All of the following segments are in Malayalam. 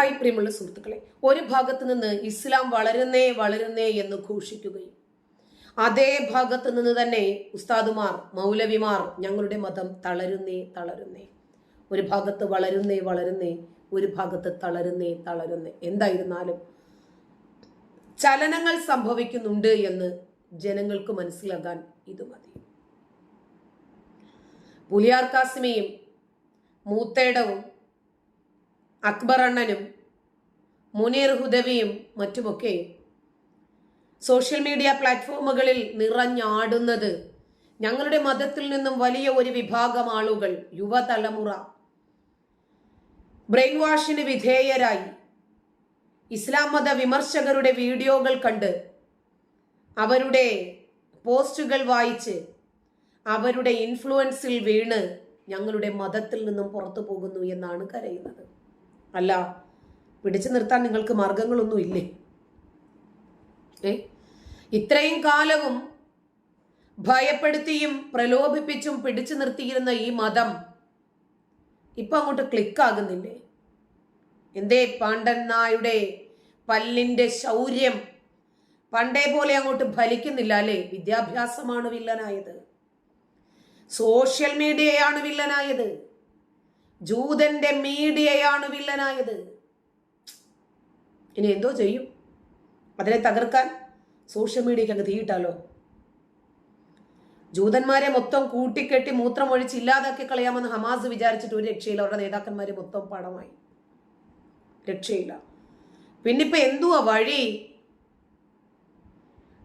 ഹായ് പ്രിയമുള്ള സുഹൃത്തുക്കളെ ഒരു ഭാഗത്ത് നിന്ന് ഇസ്ലാം വളരുന്നേ വളരുന്നേ എന്ന് ഘോഷിക്കുകയും അതേ ഭാഗത്ത് നിന്ന് തന്നെ ഉസ്താദുമാർ മൗലവിമാർ ഞങ്ങളുടെ മതം തളരുന്നേ തളരുന്നേ. ഒരു ഭാഗത്ത് വളരുന്നേ വളരുന്നേ ഒരു ഭാഗത്ത് തളരുന്നേ തളരുന്നേ. എന്തായിരുന്നാലും ചലനങ്ങൾ സംഭവിക്കുന്നുണ്ട് എന്ന് ജനങ്ങൾക്ക് മനസ്സിലാക്കാൻ ഇത് മതി. പുലിയാർ കാസിമയും മൂത്തേടവും അക്ബർ അണ്ണനും മുനീർ ഹുദവിയും മറ്റുമൊക്കെ സോഷ്യൽ മീഡിയ പ്ലാറ്റ്ഫോമുകളിൽ നിറഞ്ഞാടുന്നത് ഞങ്ങളുടെ മതത്തിൽ നിന്നും വലിയ ഒരു വിഭാഗം ആളുകൾ യുവതലമുറ. ബ്രെയിൻ വാഷിന് വിധേയരായി. ഇസ്ലാം മത വിമർശകരുടെ വീഡിയോകൾ കണ്ട് അവരുടെ പോസ്റ്റുകൾ വായിച്ച് അവരുടെ ഇൻഫ്ലുവൻസിൽ വീണ് ഞങ്ങളുടെ മതത്തിൽ നിന്നും പുറത്തു പോകുന്നു എന്നാണ് കരയുന്നത്. അല്ല പിടിച്ചു നിർത്താൻ നിങ്ങൾക്ക് മാർഗങ്ങളൊന്നും ഇല്ലേ? ഏ? ഇത്രയും കാലവും ഭയപ്പെടുത്തിയും പ്രലോഭിപ്പിച്ചും പിടിച്ചു നിർത്തിയിരുന്ന ഈ മതം ഇപ്പൊ അങ്ങോട്ട് ക്ലിക്കാകുന്നില്ലേ? എന്തേ പാണ്ഡൻ നായുടെ പല്ലിന്റെ ശൗര്യം പണ്ടേ പോലെ അങ്ങോട്ട് ഫലിക്കുന്നില്ല അല്ലേ? വിദ്യാഭ്യാസമാണ് വില്ലനായത്. സോഷ്യൽ മീഡിയയാണ് വില്ലനായത്. ജൂതന്റെ മീഡിയയാണ് വില്ലനായത്. ഇനി എന്തോ ചെയ്യും? അതിനെ തകർക്കാൻ സോഷ്യൽ മീഡിയയ്ക്ക് അങ്ങ് തീയിട്ടാലോ? ജൂതന്മാരെ മൊത്തം കൂട്ടിക്കെട്ടി മൂത്രമൊഴിച്ച് ഇല്ലാതാക്കി കളയാമെന്ന് ഹമാസ് വിചാരിച്ചിട്ട് ഒരു രക്ഷയില്ല. അവരുടെ നേതാക്കന്മാരെ മൊത്തം പടമായി രക്ഷയില്ല. പിന്നിപ്പോ എന്തുവാ വഴി?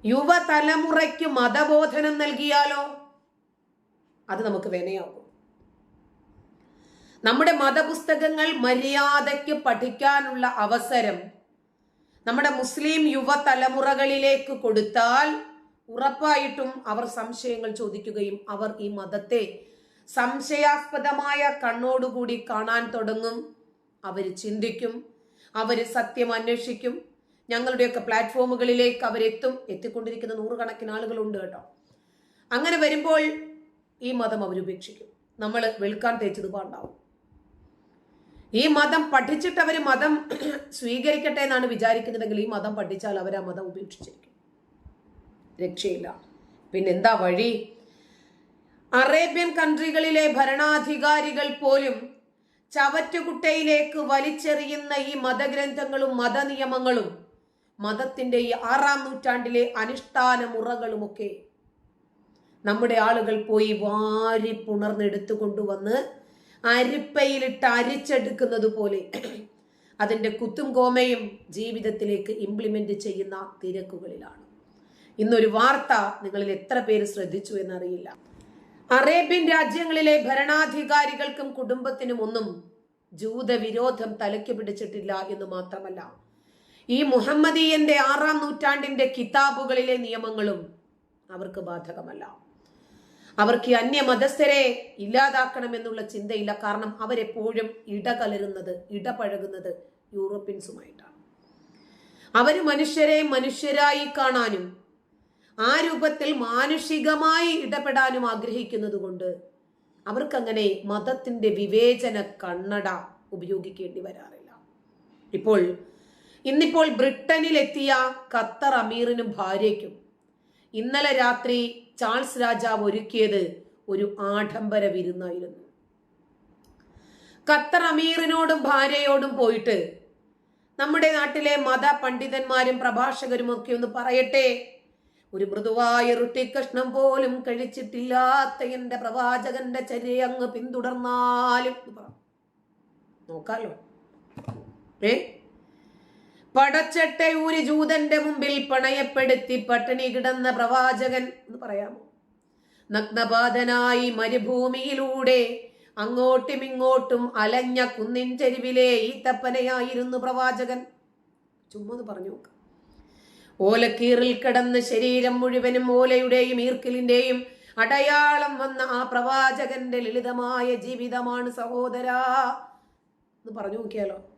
യുവതലമുറയ്ക്ക് മതബോധനം നൽകിയാലോ? അത് നമുക്ക് വിനയാകും. നമ്മുടെ മതപുസ്തകങ്ങൾ മര്യാദയ്ക്ക് പഠിക്കാനുള്ള അവസരം നമ്മുടെ മുസ്ലിം യുവതലമുറകളിലേക്ക് കൊടുത്താൽ ഉറപ്പായിട്ടും അവർ സംശയങ്ങൾ ചോദിക്കുകയും അവർ ഈ മതത്തെ സംശയാസ്പദമായ കണ്ണോടുകൂടി കാണാൻ തുടങ്ങും. അവർ ചിന്തിക്കും അവർ സത്യം അന്വേഷിക്കും. ഞങ്ങളുടെയൊക്കെ പ്ലാറ്റ്ഫോമുകളിലേക്ക് അവരെത്തും. എത്തിക്കൊണ്ടിരിക്കുന്ന നൂറുകണക്കിന് ആളുകളുണ്ട് കേട്ടോ. അങ്ങനെ വരുമ്പോൾ ഈ മതം അവരുപേക്ഷിക്കും. നമ്മൾ വെളുക്കാൻ തേച്ചത് പാണ്ടാവും ഈ മതം പഠിച്ചിട്ട് അവർ മതം സ്വീകരിക്കട്ടെ എന്നാണ് വിചാരിക്കുന്നതെങ്കിൽ ഈ മതം പഠിച്ചാൽ അവർ ആ മതം ഉപേക്ഷിച്ചിരിക്കും. രക്ഷയില്ല. പിന്നെന്താ വഴി? അറേബ്യൻ കൺട്രികളിലെ ഭരണാധികാരികൾ പോലും ചവറ്റുകുട്ടയിലേക്ക് വലിച്ചെറിയുന്ന ഈ മതഗ്രന്ഥങ്ങളും മതനിയമങ്ങളും മതത്തിന്റെ ഈ ആറാം നൂറ്റാണ്ടിലെ അനുഷ്ഠാന മുറകളുമൊക്കെ നമ്മുടെ ആളുകൾ പോയി വാരി പുണർന്നെടുത്തു കൊണ്ടുവന്ന് അരിപ്പയിലിട്ട് അരിച്ചെടുക്കുന്നത് പോലെ. അതിന്റെ കുത്തും കോമയും ജീവിതത്തിലേക്ക് ഇംപ്ലിമെന്റ് ചെയ്യുന്ന തിരക്കുകളിലാണ്. ഇന്നൊരു വാർത്ത നിങ്ങളിൽ എത്ര പേര് ശ്രദ്ധിച്ചു എന്നറിയില്ല. അറേബ്യൻ രാജ്യങ്ങളിലെ ഭരണാധികാരികൾക്കും കുടുംബത്തിനും ഒന്നും ജൂതവിരോധം തലയ്ക്ക് പിടിച്ചിട്ടില്ല എന്ന് മാത്രമല്ല. ഈ മുഹമ്മദീയന്റെ ആറാം നൂറ്റാണ്ടിന്റെ കിതാബുകളിലെ നിയമങ്ങളും അവർക്ക് ബാധകമല്ല. അവർക്ക് ഈ അന്യമതസ്ഥരെ ഇല്ലാതാക്കണമെന്നുള്ള ചിന്തയില്ല. കാരണം അവരെപ്പോഴും ഇടകലരുന്നത് ഇടപഴകുന്നത് യൂറോപ്യൻസുമായിട്ടാണ്. അവർ മനുഷ്യരെ മനുഷ്യരായി കാണാനും ആ രൂപത്തിൽ മാനുഷികമായി ഇടപെടാനും ആഗ്രഹിക്കുന്നത് കൊണ്ട് അവർക്കങ്ങനെ മതത്തിന്റെ വിവേചന കണ്ണട ഉപയോഗിക്കേണ്ടി വരാറില്ല. ഇപ്പോൾ ഇന്നിപ്പോൾ ബ്രിട്ടനിലെത്തിയ ഖത്തർ അമീറിനും ഭാര്യയ്ക്കും ഇന്നലെ രാത്രി ചാൾസ് രാജാവ് ഒരുക്കിയത് ഒരു ആഡംബര വിരുന്നായിരുന്നു. ഖത്തർ അമീറിനോടും ഭാര്യയോടും പോയിട്ട് നമ്മുടെ നാട്ടിലെ മത പണ്ഡിതന്മാരും പ്രഭാഷകരും ഒക്കെ ഒന്ന് പറയട്ടെ. ഒരു മൃദുവായ റൊട്ടി കഷ്ണം പോലും കഴിച്ചിട്ടില്ലാത്ത എന്റെ പ്രവാചകന്റെ ചര്യ അങ്ങ് പിന്തുടർന്നാലും നോക്കാലോ. ഏ? പടച്ചട്ടയൂരി ജൂതന്റെ മുമ്പിൽ പണയപ്പെടുത്തി പട്ടിണി കിടന്ന പ്രവാചകൻ എന്ന് പറയാമോ? നഗ്നപാതനായി മരുഭൂമിയിലൂടെ അങ്ങോട്ടും ഇങ്ങോട്ടും അലഞ്ഞ കുന്നിൻ ചെരുവിലെ ഈത്തപ്പനയായിരുന്നു പ്രവാചകൻ. ചുമ്മാ പറഞ്ഞു നോക്ക. ഓലക്കീറിൽ കിടന്ന് ശരീരം മുഴുവനും ഓലയുടെയും ഈർക്കിലിന്റെയും അടയാളം വന്ന ആ പ്രവാചകന്റെ ലളിതമായ ജീവിതമാണ് സഹോദരാ. എന്ന് പറഞ്ഞു നോക്കിയാലോ?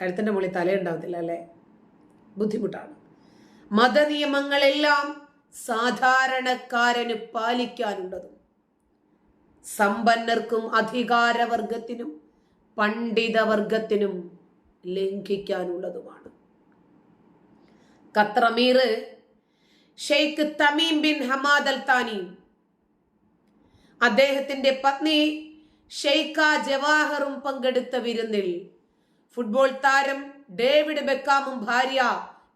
കഴുത്തിന്റെ മുകളിൽ തലയുണ്ടാവത്തില്ല അല്ലേ? ബുദ്ധിമുട്ടാണ്. മതനിയമങ്ങളെല്ലാം സാധാരണക്കാരന് പാലിക്കാനുള്ളതും സമ്പന്നർക്കും അധികാരവർഗത്തിനും പണ്ഡിതവർഗത്തിനും ലംഘിക്കാനുള്ളതുമാണ്. Qatar Emir Sheikh Tamim bin Hamad Al Thani അദ്ദേഹത്തിന്റെ പത്നി ഷെയ്ഖ ജവാഹറും പങ്കെടുത്ത വിരുന്നിൽ ഫുട്ബോൾ താരം ഡേവിഡ് ബെക്കാമും ഭാര്യ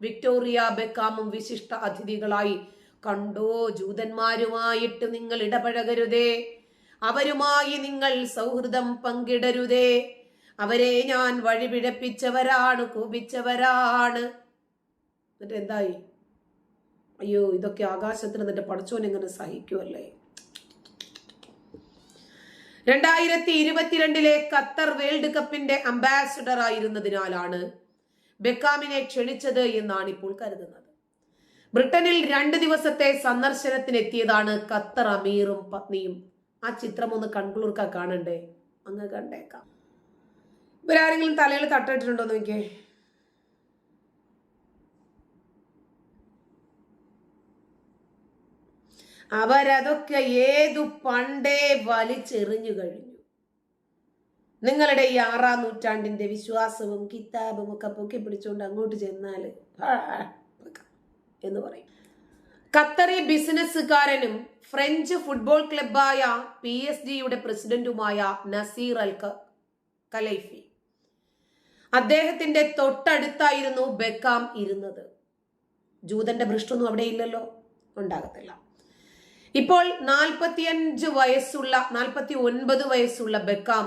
വിക്ടോറിയ ബെക്കാമും വിശിഷ്ട അതിഥികളായി. കണ്ടോ ജൂതന്മാരുമായിട്ട് നിങ്ങൾ ഇടപഴകരുതേ. അവരുമായി നിങ്ങൾ സൗഹൃദം പങ്കിടരുതേ. അവരെ ഞാൻ വഴിപിഴപ്പിച്ചവരാണ് കോപിച്ചവരാണ്. എന്നിട്ട് എന്തായി? അയ്യോ ഇതൊക്കെ ആകാശത്തിന് എന്നിട്ട് പഠിച്ചോനെങ്ങനെ സഹിക്കുമല്ലേ രണ്ടായിരത്തി ഇരുപത്തിരണ്ടിലെ ഖത്തർ വേൾഡ് കപ്പിന്റെ അംബാസിഡർ ആയിരുന്നതിനാലാണ് ബെക്കാമിനെ ക്ഷണിച്ചത് എന്നാണ് ഇപ്പോൾ കരുതുന്നത്. ബ്രിട്ടനിൽ രണ്ട് ദിവസത്തെ സന്ദർശനത്തിനെത്തിയതാണ് ഖത്തർ അമീറും പത്നിയും. ആ ചിത്രം ഒന്ന് കൺകുളിർക്ക കാണണ്ടേ? അങ്ങ് കണ്ടേക്കാം. ഇവരാരെങ്കിലും തലയിൽ തട്ടിട്ടുണ്ടോ നോക്കിയേ. അവരതൊക്കെ ഏതു പണ്ടേ വലിച്ചെറിഞ്ഞു കഴിഞ്ഞു. നിങ്ങളുടെ ഈ ആറാം നൂറ്റാണ്ടിന്റെ വിശ്വാസവും കിതാബും ഒക്കെ പൊക്കി പിടിച്ചുകൊണ്ട് അങ്ങോട്ട് ചെന്നാൽ എന്ന് പറയും. ഖത്തറി ബിസിനസ്സുകാരനും ഫ്രഞ്ച് ഫുട്ബോൾ ക്ലബായ പി എസ് ജിയുടെ പ്രസിഡന്റുമായ നസീർ അൽ കലൈഫി അദ്ദേഹത്തിന്റെ തൊട്ടടുത്തായിരുന്നു ബെക്കാം ഇരുന്നത്. ജൂതന്റെ ഭ്രഷ്ടൊന്നും അവിടെ ഇല്ലല്ലോ. ഉണ്ടാകത്തില്ല. ഇപ്പോൾ നാൽപ്പത്തിയഞ്ച് വയസ്സുള്ള നാൽപ്പത്തി ഒൻപത് വയസ്സുള്ള ബെക്കാം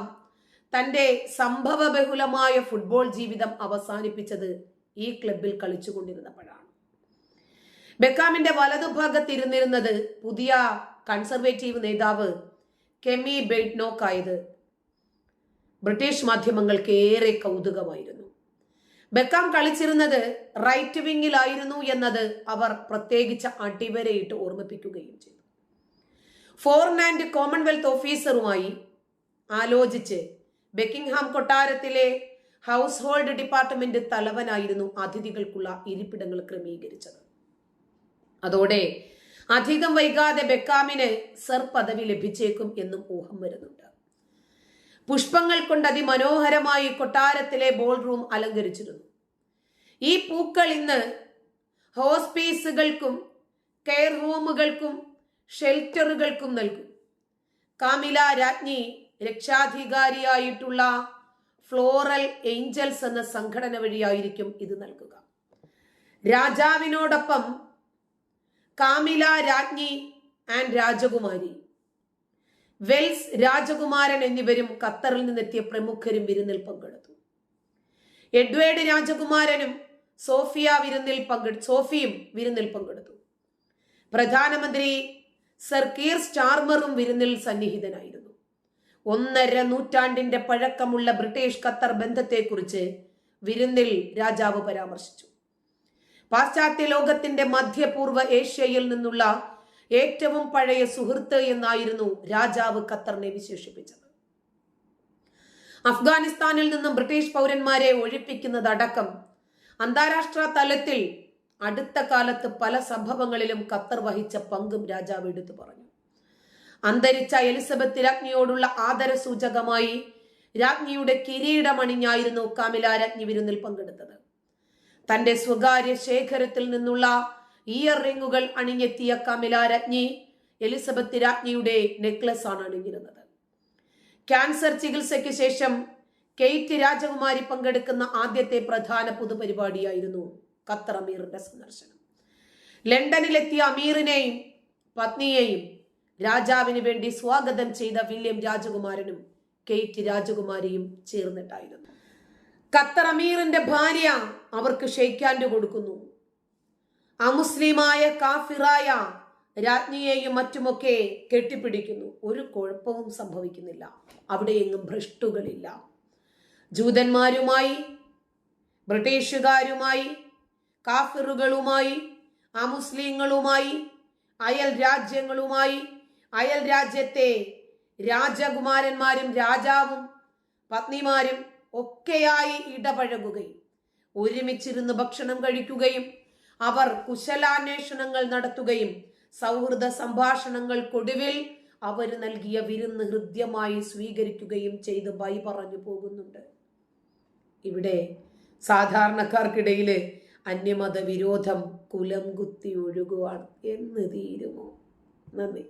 തന്റെ സംഭവബഹുലമായ ഫുട്ബോൾ ജീവിതം അവസാനിപ്പിച്ചത് ഈ ക്ലബിൽ കളിച്ചുകൊണ്ടിരുന്നപ്പോഴാണ്. ബെക്കാമിന്റെ വലതുഭാഗത്തിരുന്നിരുന്നത് പുതിയ കൺസർവേറ്റീവ് നേതാവ് കെമി ബെയ്റ്റ്നോക്ക് ആയത് ബ്രിട്ടീഷ് മാധ്യമങ്ങൾക്ക് ഏറെ കൗതുകമായിരുന്നു. ബെക്കാം കളിച്ചിരുന്നത് റൈറ്റ് വിങ്ങിലായിരുന്നു എന്നത് അവർ പ്രത്യേകിച്ച് അടിവരയിട്ട് ഓർമ്മിപ്പിക്കുകയും ചെയ്തു. ഫോറിൻ ആൻഡ് കോമൺവെൽത്ത് ഓഫീസറുമായി ആലോചിച്ച് ബെക്കിംഗ്ഹാം കൊട്ടാരത്തിലെ ഹൗസ് ഹോൾഡ് ഡിപ്പാർട്ട്മെന്റ് തലവനായിരുന്നു അതിഥികൾക്കുള്ള ഇരിപ്പിടങ്ങൾ ക്രമീകരിച്ചത്. അതോടെ അധികം വൈകാതെ ബെക്കാമിന് സർ പദവി ലഭിച്ചേക്കും എന്നും ഊഹം വരുന്നുണ്ട്. പുഷ്പങ്ങൾ കൊണ്ട് അതിമനോഹരമായി കൊട്ടാരത്തിലെ ബോൾ റൂം അലങ്കരിച്ചിരുന്നു. ഈ പൂക്കൾ ഇന്ന് ഹോസ്പീസുകൾക്കും കെയർ ഹോമുകൾക്കും ഷെൽട്ടറുകൾക്കും നൽകും. കാമില രാജ്ഞി രക്ഷാധികാരിയായിട്ടുള്ള ഫ്ലോറൽ ഏഞ്ചൽസ് എന്ന സംഘടന വഴിയായിരിക്കും ഇത് നൽകുക. രാജാവിനോടൊപ്പം കാമില രാജ്ഞി ആൻഡ് രാജകുമാരി വെൽസ് രാജകുമാരൻ എന്നിവരും ഖത്തറിൽ നിന്നെത്തിയ പ്രമുഖരും വിരുന്നിൽ പങ്കെടുത്തു. എഡ്വേർഡ് രാജകുമാരനും സോഫിയ വിരുന്നിൽ പങ്കെടു സോഫിയും വിരുന്നിൽ പങ്കെടുത്തു. പ്രധാനമന്ത്രി സർ കീർ സ്റ്റാർമറും വിരുന്നിൽ സന്നിഹിതനായിരുന്നു. ഒന്നര നൂറ്റാണ്ടിന്റെ പഴക്കമുള്ള ബ്രിട്ടീഷ് ഖത്തർ ബന്ധത്തെക്കുറിച്ച് വിരുന്നിൽ രാജാവ് പരാമർശിച്ചു. പാശ്ചാത്യ ലോകത്തിന്റെ മധ്യപൂർവ ഏഷ്യയിൽ നിന്നുള്ള ഏറ്റവും പഴയ സുഹൃത്ത് എന്നായിരുന്നു രാജാവ് ഖത്തറിനെ വിശേഷിപ്പിച്ചത്. അഫ്ഗാനിസ്ഥാനിൽ നിന്നും ബ്രിട്ടീഷ് പൗരന്മാരെ ഒഴിപ്പിക്കുന്നതടക്കം അന്താരാഷ്ട്ര തലത്തിൽ അടുത്ത കാലത്ത് പല സംഭവങ്ങളിലും ഖത്തർ വഹിച്ച പങ്കും രാജാവ് എടുത്തു പറഞ്ഞു. അന്തരിച്ച എലിസബത്ത് രാജ്ഞിയോടുള്ള ആദര സൂചകമായി രാജ്ഞിയുടെ കിരീടമണിഞ്ഞായിരുന്നു കാമില രാജ്ഞി വിരുന്നിൽ പങ്കെടുത്തത്. തന്റെ സ്വകാര്യ ശേഖരത്തിൽ നിന്നുള്ള ഇയർ റിങ്ങുകൾ അണിഞ്ഞെത്തിയ കാമില രാജ്ഞി എലിസബത്ത് രാജ്ഞിയുടെ നെക്ലസ് ആണ് അണിഞ്ഞിരുന്നത്. ക്യാൻസർ ചികിത്സയ്ക്ക് ശേഷം കെയ്റ്റ് രാജകുമാരി പങ്കെടുക്കുന്ന ആദ്യത്തെ പ്രധാന പൊതുപരിപാടിയായിരുന്നു ഖത്തർ അമീറിന്റെ സന്ദർശനം. ലണ്ടനിലെത്തിയ അമീറിനെയും പത്നിയെയും രാജാവിന് വേണ്ടി സ്വാഗതം ചെയ്ത വില്യം രാജകുമാരനും കെയ്റ്റ് രാജകുമാരിയും ചേർന്നിട്ടായിരുന്നു. ഖത്തർ അമീറിന്റെ ഭാര്യ അവർക്ക് ഷെയ്ക്കാൻഡ് കൊടുക്കുന്നു. അമുസ്ലിമായ കാഫിറായ രാജ്ഞിയെയും മറ്റുമൊക്കെ കെട്ടിപ്പിടിക്കുന്നു. ഒരു കുഴപ്പവും സംഭവിക്കുന്നില്ല. അവിടെയെങ്ങും ഭ്രഷ്ടുകളില്ല. ജൂതന്മാരുമായി ബ്രിട്ടീഷുകാരുമായി കാഫിറുകളുമായി അമുസ്ലിങ്ങളുമായി അയൽ രാജ്യങ്ങളുമായി അയൽ രാജ്യത്തെ രാജകുമാരന്മാരും രാജാവും പത്നിമാരും ഒക്കെയായി ഇടപഴകുകയും ഒരുമിച്ചിരുന്ന് ഭക്ഷണം കഴിക്കുകയും അവർ കുശലാന്വേഷണങ്ങൾ നടത്തുകയും സൗഹൃദ സംഭാഷണങ്ങൾക്കൊടുവിൽ അവർ നൽകിയ വിരുന്ന് ഹൃദ്യമായി സ്വീകരിക്കുകയും ചെയ്ത് ബൈ പറഞ്ഞു പോകുന്നുണ്ട്. ഇവിടെ സാധാരണക്കാർക്കിടയിൽ അന്യമത വിരോധം കുലം കുത്തി ഒഴുകുവാണ് എന്ന് തീരുമോ? നന്ദി.